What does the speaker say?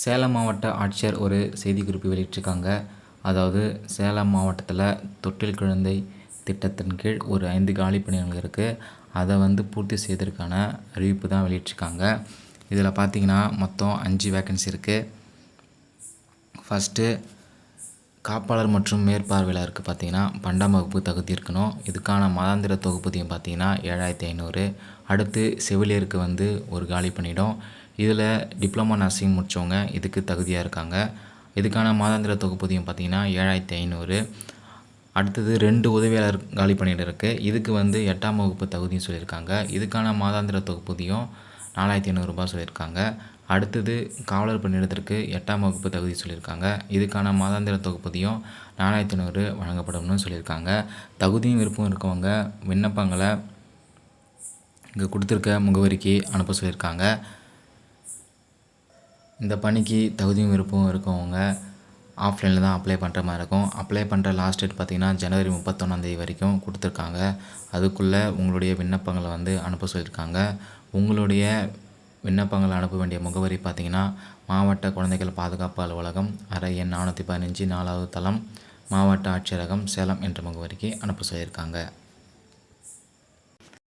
சேலம் மாவட்ட ஆட்சியர் ஒரு செய்திக்குறிப்பு வெளியிட்டிருக்காங்க. அதாவது சேலம் மாவட்டத்தில் தொட்டில் குழந்தை திட்டத்தின் கீழ் ஒரு ஐந்து காலி பணியிடங்கள் இருக்குது அதை வந்து பூர்த்தி செய்வதற்கான அறிவிப்பு தான் வெளியிட்டிருக்காங்க. இதில் பார்த்தீங்கன்னா மொத்தம் அஞ்சு வேக்கன்சி இருக்குது ஃபஸ்ட்டு காப்பாளர் மற்றும் மேற்பார்வையாளருக்கு பார்த்தீங்கன்னா பன்னெண்டாம் வகுப்பு தகுதி இருக்கணும். இதுக்கான மாதாந்திர தொகுப்பூதியம் பார்த்தீங்கன்னா ஏழாயிரத்தி ஐநூறு. அடுத்து செவிலியருக்கு வந்து ஒரு காலி பணியிடம். இதில் டிப்ளமோ நர்சிங் முடித்தவங்க இதுக்கு தகுதியாக இருக்காங்க. இதுக்கான மாதாந்திர தொகுப்பூதியம் பார்த்திங்கன்னா ஏழாயிரத்தி ஐநூறு. அடுத்தது ரெண்டு உதவியாளர் காலி பணியிடம் இருக்குது இதுக்கு வந்து எட்டாம் வகுப்பு தகுதியும் சொல்லியிருக்காங்க. இதுக்கான மாதாந்திர தொகுப்பூதியம் நாலாயிரத்தி ஐநூறுரூபா சொல்லியிருக்காங்க. அடுத்தது காவலர் பணியிடத்திற்கு எட்டாம் வகுப்பு தகுதி சொல்லியிருக்காங்க. இதுக்கான மாதாந்திர தொகுப்பதியும் நாலாயிரத்தி ஐநூறு வழங்கப்படும்னு சொல்லியிருக்காங்க. தகுதியும் விருப்பம் இருக்கவங்க விண்ணப்பங்களை இங்கே கொடுத்துருக்க முகவரிக்கு அனுப்ப சொல்லியிருக்காங்க. இந்த பணிக்கு தகுதியும் விருப்பமும் இருக்கவங்க ஆஃப்லைனில் தான் அப்ளை பண்ணுற மாதிரி இருக்கும். அப்ளை பண்ணுற லாஸ்ட் டேட் பார்த்திங்கன்னா ஜனவரி முப்பத்தொன்னாந்தேதி வரைக்கும் கொடுத்துருக்காங்க. அதுக்குள்ளே உங்களுடைய விண்ணப்பங்களை வந்து அனுப்ப சொல்லியிருக்காங்க. உங்களுடைய விண்ணப்பங்களை அனுப்ப வேண்டிய முகவரி பார்த்திங்கன்னா மாவட்ட குழந்தைகள் பாதுகாப்பு அலுவலகம் அறை எண் நானூற்றி பதினஞ்சு நாலாவது தளம் மாவட்ட ஆட்சியரகம் சேலம் என்ற முகவரிக்கு அனுப்ப சொல்லியிருக்காங்க.